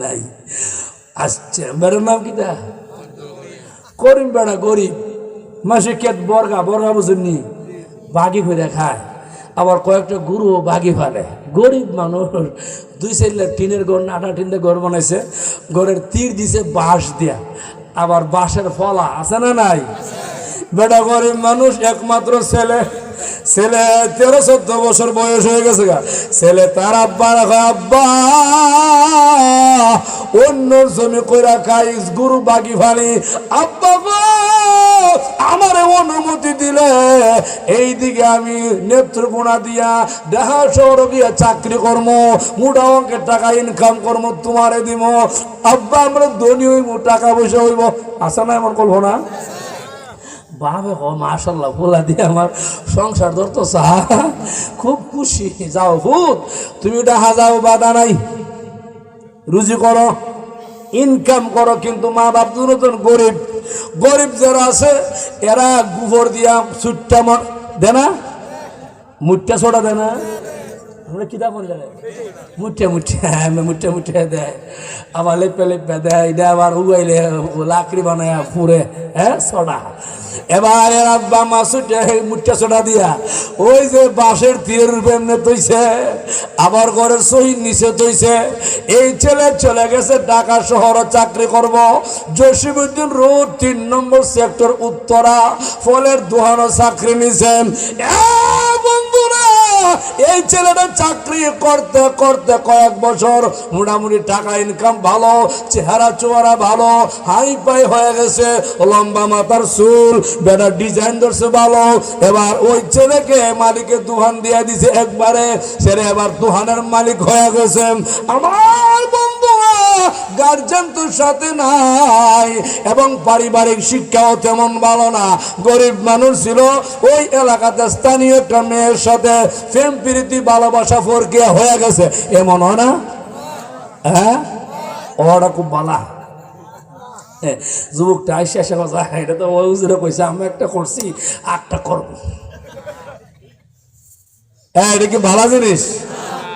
নাই। আসছে বেড়ার নাম কিটা করিম বেড়া গরিব। মাসে কেত বর্গা বর্গা বুঝেননি বাগি করে খায়। আবার কয়েকটা গুরু বাগি ফেলে। গরিব মানুষ, দুই সাইডে টিনের ঘর, আটা টিনের ঘর বানাইছে, ঘরের তীর দিছে বাঁশ দিয়া। আবার বাঁশের ফলা আছে না নাই? বেটা গরিব মানুষ একমাত্র ছেলে। ছেলে তেরো চোদ্দ বছর বয়স হয়ে গেছে গা। ছেলে তার আব্বা আব্বা! অন্য জমি কইরা খাই গুরু বাগি ফালি। আব্বা আমার অনুমতি দিলে। এই দিকে আমি নেত্রকোনা দিয়া দেখা শহর গিয়া চাকরি কর্ম, মোটা অঙ্কের টাকা ইনকাম কর্ম, তোমারে দিব আব্বা, আমরা ধনী হইব টাকা পয়সা হইব। আসা না এমন করব না বাবে হ মাশাল্লাহ বলা দিয়ে আমার সংসার ধরতো খুব খুশি। যাও ভূত, তুমি দেখা যাও বাধা নাই। রুজি করো ইনকাম করো, কিন্তু মা বাপ দুজন গরিব। গরিব যারা আছে, এরা গোবর দিয়া সুট্টা দেনা? মুটটা ছোটা দে না আমরা কিতা করে জানে মুঠে মুঠে হ্যাঁ মুঠে মুঠে দেয়। আবার লেপে লেপে দেয়, এটা আবার উগাইলে লাকড়ি বানায় পুরে হ্যাঁ সোডা। এবার এর আব্বা মা ছুটে মুঠে সোডা দিয়া, ওই যে বাঁশের তীর এমনি তৈছে আবার ঘরের সহিদ নিচে তৈছে এই ছেলে চলে গেছে ঢাকা শহর চাকরি করব। জসিমুদ্দিন রোড, তিন নম্বর সেক্টর উত্তরা। ফলের দোহানো চাকরি নিছেন। এ এই ছেলেটা চাকরি করতে করতে কয়েক বছর মোটামুটি টাকা ইনকাম ভালো, চেহারা চোয়ারা ভালো হাই পাই হয়ে গেছে, লম্বা মাথার চুল বেটার ডিজাইন ধরছে ভালো। এবার ওই ছেলেকে মালিকে দুহান দিয়ে দিছে একবারে ছেলে এবার দুহানের মালিক হয়ে গেছে। আমার গার্জেন তো সাথে নাই। এবং পারিবারিক শিক্ষাও তেমন ভালো না। গরিব মানুষ ছিল ওই এলাকাতে স্থানীয় একটা মেয়ের সাথে প্রেম প্রীতি ভালোবাসা ফরকিয়া হয়ে গেছে। এমন হয় না? হ্যাঁ? ওটা খুব বালা। হ্যাঁ, যুবকটা আইসে আসে কথা এটা তো ওই হুজুরে কইছে আমি একটা করছি আটটা করব। হ্যাঁ এটা কি ভালো জিনিস?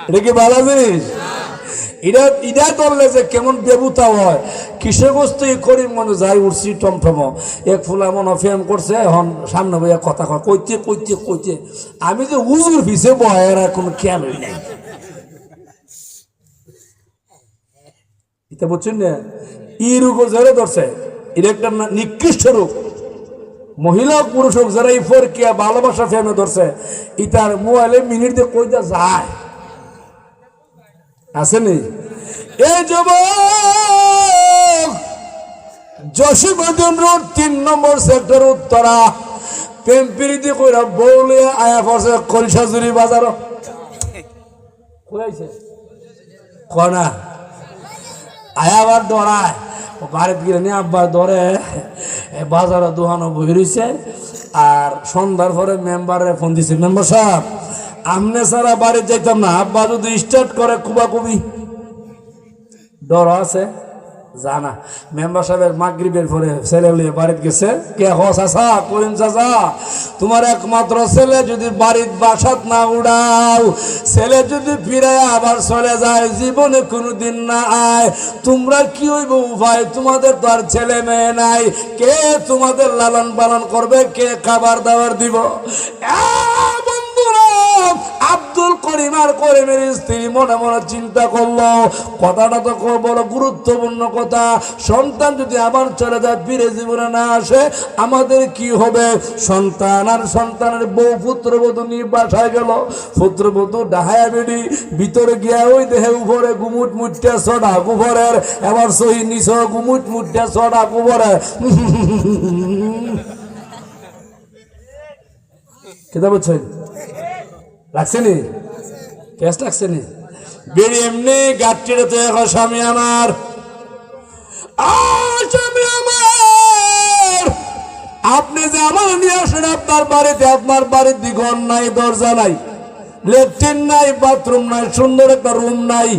এটা কি ভালো জিনিস? এটা এটা ধরলে যে কেমন দেবতা হয়। কিসের বস্তু এই করি মনে যাই উঠছি টমটম। এক ফুলা মনে ফেম করছে, এখন সামনে বইয়া কথা কয়, কইতে কইতে কইতে। আমি যে উজুর পিছে বয় এরা কোনো খেয়ালই নাই। এটা বুঝছেন না? ই রোগও যারা ধরছে। এটা একটা নিকৃষ্ট রূপ। মহিলা পুরুষ হোক, যারা এই ফরকিয়া, ভালোবাসা ফেমে ধরছে ইতার মোবাইলে মিনিট দিয়ে কইটা যায়। আসেনি এই যুবক জসীমুদ্দিন রোড তিন নম্বর সেক্টর উত্তরা। প্রেম কইরা বৌলে আয়া পড়ছে কলসাজুরি বাজার। কইছে কনা আয়া আবার ও বাড়িতে গিয়ে নিয়ে আব্বার ধরে বাজারে দোকানো বই রয়েছে আর সন্ধ্যার পরে মেম্বারে ফোন দিছে। মেম্বার সাহেব আমনে সারা বাড়ি যাইতাম না, আব্বা যদি স্টার্ট করে কুবা কুবি ডর আছে? জানা। মেম্বার সাহেবের মাগরিবের পরে ছেলে লিয়ে বাড়িতে গেছে। কে হ চাচা, করিম চাচা, তোমার একমাত্র ছেলে যদি বাড়ির বাসাত না উড়াও, ছেলে যদি ফিরে আবার চলে যায়, জীবনে কোনোদিন না আয়। তোমরা কি হইব উপায় তোমাদের তো আর ছেলে মেয়ে নাই। কে তোমাদের লালন পালন করবে? কে খাবার দাবার দিব? আর করিমের স্ত্রী মনে মনে চিন্তা করল। কথাটা তো বড় গুরুত্বপূর্ণ কথা। সন্তান যদি আবার চলে যায়, ফিরে জীবনে না আসে, আমাদের কি হবে? সন্তান আর সন্তানের বউ পুত্রবধূ নিয়ে বাসায় গেল। পুত্রবধূ ডাহায়া বেডি, ভিতরে গিয়া ওই দেহে উপরে গুমুট মুটটা সডা গুবরের এবার সহি নিছ গুমুট মুটটা সডা গুবরের কেটা বলছেন লাগছেনি বেরি এমনি গাঠটিরে তো এখন স্বামী আমার। আপনি যে আমার নিয়ে আসেন, আপনার বাড়িতে, আপনার বাড়ির দিগন নাই দরজা নাই, লেট্রিন নাই, বাথরুম নাই, সুন্দর একটা রুম নাই,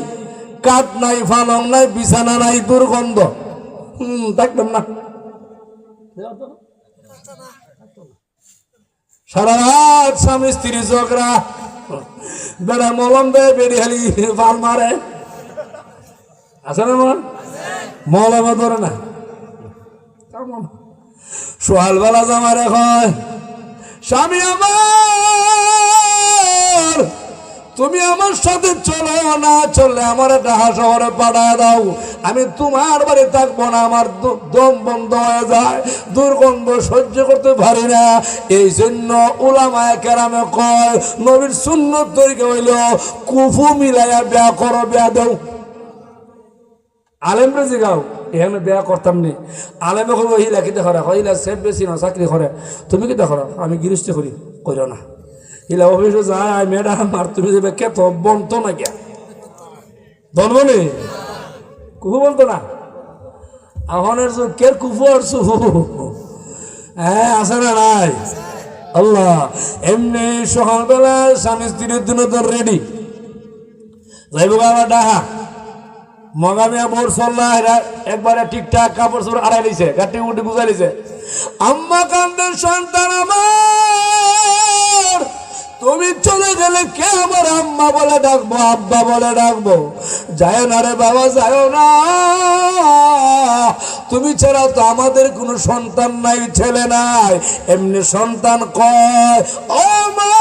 কাঠ নাই ফালং নাই, বিছানা নাই, দুর্গন্ধ। হুম থাকতাম না। সারা রাত স্বামী, স্ত্রী, ঝগড়া। বেড়া মলম দেয় বেড়ি হালি পাল মারে। আছে না মন মলম ধরে না। সোহাল বেলা জামারে হয় স্বামী আমার তুমি আমার সাথে চলো না, চললে আমার ডাহা শহরে পাঠায় দাও। আমি তোমার বাড়ি থাকব না, আমার দম বন্ধ হয়ে যায়, দুর্গন্ধ সহ্য করতে পারি না। এই জন্য ওলামায় কেরামে কয়, নবীর শূন্য তরিকে হইল কুফু মিলাইয়া বিয়া করো, বিয়া দেও। আলেম আলেমরে জিগাও, এখানে বিয়া করতাম নি। আলেমে কব হিলা কি দেখরা হিলা সেফ বেশি না, চাকরি করে। তুমি কি দেখরা আমি গৃহস্থ করি, কইর না। হিলা অফিসে যায় ম্যাডাম আর তুমি যাবে কে তো বনতো না কে বলব নি কুহু বলতো না আহনের যুগ কে কুফু আর সুহু হ্যাঁ আছে না নাই আল্লাহ এমনি সকালবেলা স্বামী স্ত্রীর জন্য তো রেডি যাইব বাবা ডাহা মগামিয়া মোর সল্লা এরা একবারে ঠিকঠাক কাপড় চোপড় আড়াই লিছে গাটি উঠে বুঝাই লিছে আম্মা কান্দের সন্তান আমার তুমি চলে গেলে কে আমার আম্মা বলে ডাকবো, আব্বা বলে ডাকবো? যায় না রে বাবা, যায় না। তুমি ছাড়া তো আমাদের কোনো সন্তান নাই, ছেলে নাই। এমনি সন্তান কয়, ও মা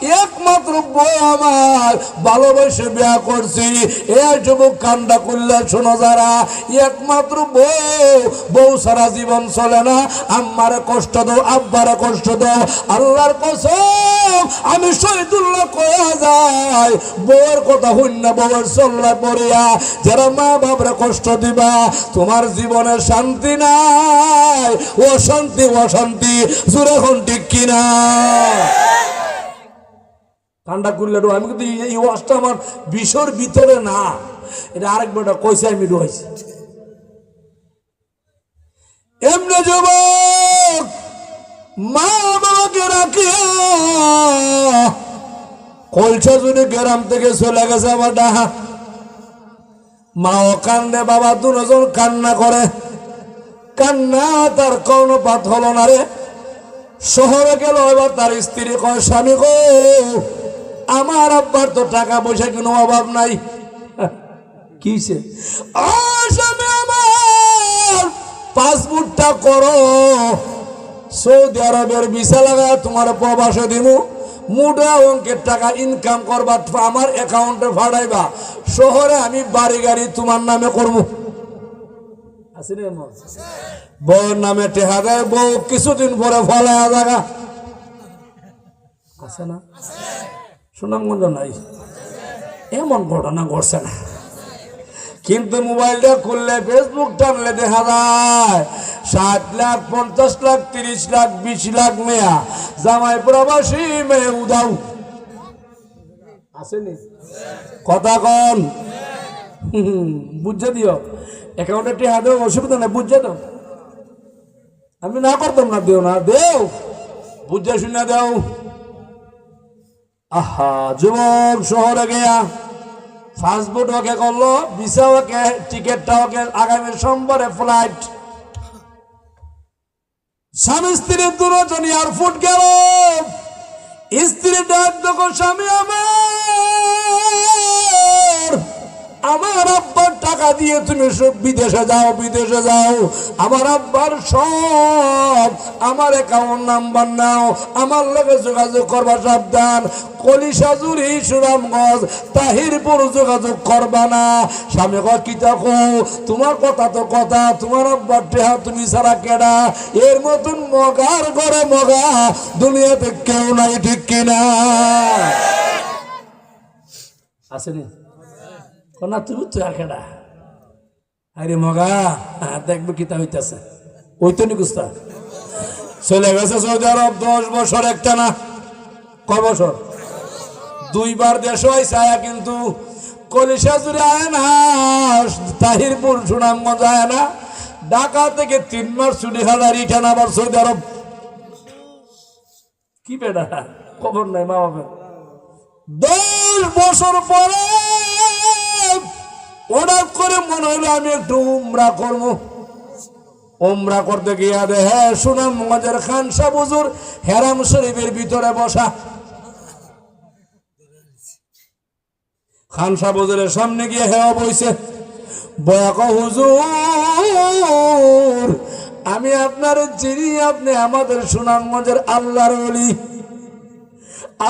একমাত্র বউ আমার। ভালোবেসে বিয়া করছি। এ যুবক কান্দা করলে শোনো যারা, একমাত্র বউ। বউ সারা জীবন চলে না। আম্মারে কষ্ট দাও, আব্বারে কষ্ট দাও। আল্লাহর কসম, আমি শহীদুল্লাহ কয়া যায় বউয়ের কথা শূন্য না, বউয়ের চল্লা পড়িয়া। যারা মা বাবরে কষ্ট দিবা, তোমার জীবনে শান্তি নাই। অশান্তি অশান্তি, জোরে ঠিক কিনা? ঠান্ডা করলে ডো আমি কিন্তু এই- ওয়াশটা আমার বিষর ভিতরে না। এটা আরেক বেটা কইছে আমি ডুয়াইছি এমনি যুবক মা বাবাকে রাখিয়া কলসা যদি গ্রাম থেকে চলে গেছে আমার ডাহা। মাও কান্দে, বাবা দুজন কান্না করে। কান্না তার কর্ণপাত হলো না রে। শহরে গেল, এবার তার স্ত্রী কয়, স্বামী গো আমার আব্বার তো টাকা পয়সা কোনো অভাব নাই। কিসে আমার পাসপোর্টটা করো। সৌদি আরবের ভিসা লাগা তোমার প্রবাসে দিমু। মুডা অঙ্কের টাকা ইনকাম করবা, আমার অ্যাকাউন্টে ফাড়াইবা। শহরে আমি বাড়ি গাড়ি তোমার নামে করব। বউর নামে টেহা দেয়, বউ কিছুদিন পরে ফলে জায়গা আছে না? সুনামগঞ্জ নাই। এমন ঘটনা ঘটছে না। কিন্তু মোবাইলটা খুললে ফেসবুক টানলে দেখা যায়, ষাট লাখ, পঞ্চাশ লাখ, তিরিশ লাখ, বিশ লাখ মেয়া জামাই প্রবাসী মেয়ে উদাও আসেনি কথা কন। বুঝে দিও। অ্যাকাউন্টে টেহা দেও, অসুবিধা নেই, বুঝে দাও। আমি না করতাম না, দেও না, দেও। বুঝে শুনে দেও। আহা, যুবক শহরে গিয়া ফাস্টফুড ওকে করল ভিসা ওকে টিকিটটা ওকে আগামী সোমবারে ফ্লাইট স্বামী স্ত্রীর দুজন এয়ারপোর্ট গেল। স্ত্রী ডাক দেখো, স্বামী আমার। আমার আব্বার টাকা দিয়ে তুমি সব বিদেশে যাও বিদেশে যাও। আমার আব্বার সব, আমার অ্যাকাউন্ট নাম্বার নাও, আমার লগে যোগাযোগ করবা, সাবধান। কলিশাজুরি সুরামগঞ্জ তাহিরপুর যোগাযোগ করবা না। স্বামী কয় কি দেখো? তোমার কথা তো কথা, তোমার আব্বার টেহা তুমি সারা কেডা? এর মতন মগার ঘরে মগা, দুনিয়াতে কেউ নাই, ঠিক কিনা? আসেনি? না তুমি তো আর কেডা? আরে মগা দেখব কি তা হইতেছে। ওই তো নিকুস্তা চলে গেছে সৌদি আরব, দশ বছর একটা না ক বছর? দুইবার দেশ হয়েছে আয়া কিন্তু কলিশা জুড়ে আয় না, তাহিরপুর, সুনামগঞ্জ আয় না, ঢাকা থেকে তিন মাস ছুটি হাজার ইঠান আবার সৌদি আরব। কি বেটা, খবর নাই মা বাবার দশ বছর পরে হঠাৎ করে মনে হলো আমি একটু উমরা করব। উমরা করতে গিয়া দে হ্যাঁ সুনাম মজার খান সাবুজুর হেরাম শরীফের ভিতরে বসা। খান সাবুজুরের সামনে গিয়ে হেওয়া বইছে বয়াক হুজুর, আমি আপনার চিনি আপনি আমাদের সুনামগঞ্জের আল্লাহর অলি।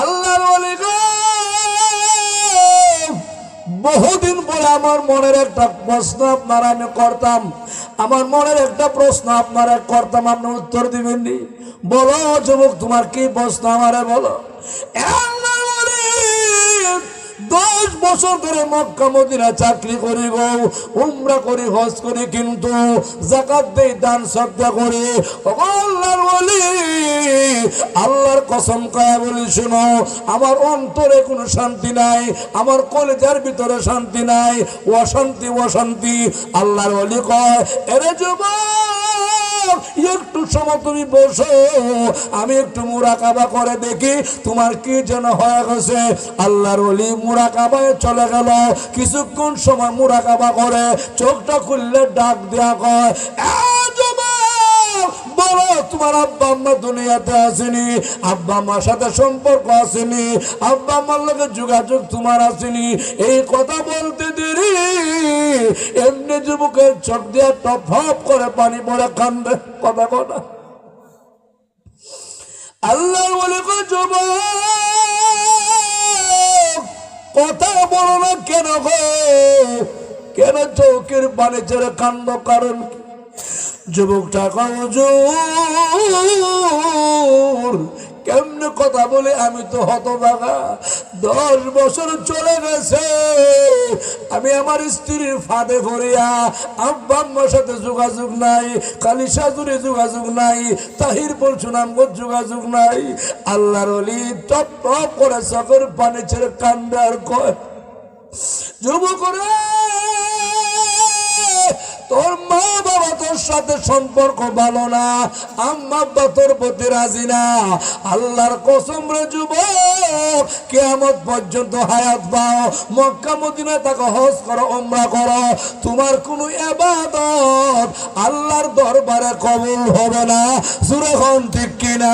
আল্লাহর অলি গো! বহুদিন পরে আমার মনের একটা প্রশ্ন আপনার আমি করতাম। আমার মনের একটা প্রশ্ন আপনারা করতাম আপনি উত্তর দিবেননি। বলো যুবক তোমার কি প্রশ্ন আমারে বলো? এ আল্লাহর ওলি, দশ বছর ধরে মক্কা মদিনা চাকরি করি গো উমরা করি, হজ করি, কিন্তু জাকাত দেই, দান সদ্গা করি। আল্লাহর বলি আল্লাহর কসম কয়া বলি, শুনো, আমার অন্তরে কোনো শান্তি নাই, আমার কলেজার ভিতরে শান্তি নাই, অশান্তি অশান্তি, আল্লাহর বলি কয়, এরে যুবক! একটু সময় তুমি বসো, আমি একটু মুরাকাবা করে দেখি তোমার কি যেন হয়ে গেছে। আল্লাহর অলি মুরাকাবায় চলে গেল। কিছুক্ষণ সময় মুরাকাবা করে চোখটা খুললে ডাক দেওয়া কয় "এ বলো, তোমার আব্বা আম্মা দুনিয়াতে আসেনি, আব্বা আম্মার সাথে সম্পর্ক আসেনি, আব্বা আম্মার লোকে যোগাযোগ তোমার আসেনি। এই কথা বলতে দেরি। এমনি যুবকের চোখ দিয়ে টপ হপ করে পানি কান্দে। কথা কথা আল্লাহ বলে গো যুবক, কথা বলো না কেন গো? কেন চৌকের পানি ছেড়ে কান্দ? কারণ কি? যুবকটা কমজোর কেমনে কথা বলে আমি তো হত হতভাগা। দশ বছর চলে গেছে। আমি আমার স্ত্রীর ফাঁদে ভরিয়া আব্বা আম্মার সাথে যোগাযোগ নাই কালি সাজুরে যোগাযোগ নাই, তাহির বলছুন আমগর যোগাযোগ নাই। আল্লাহর অলি টপ টপ করে চকের পানি ছেড়ে কান্দে আর কয়, যুবক সাথে সম্পর্ক ভালো না, আম্মা আব্বা তোর প্রতি রাজি না। আল্লাহর কসম রে যুবক, কেয়ামত পর্যন্ত হায়াত পাও, মক্কা মদিনা তাকে হজ করো ওমরা করো। তোমার কোনো এবাদত আল্লাহর দরবারে কবুল হবে না। সুরখন ঠিক কিনা?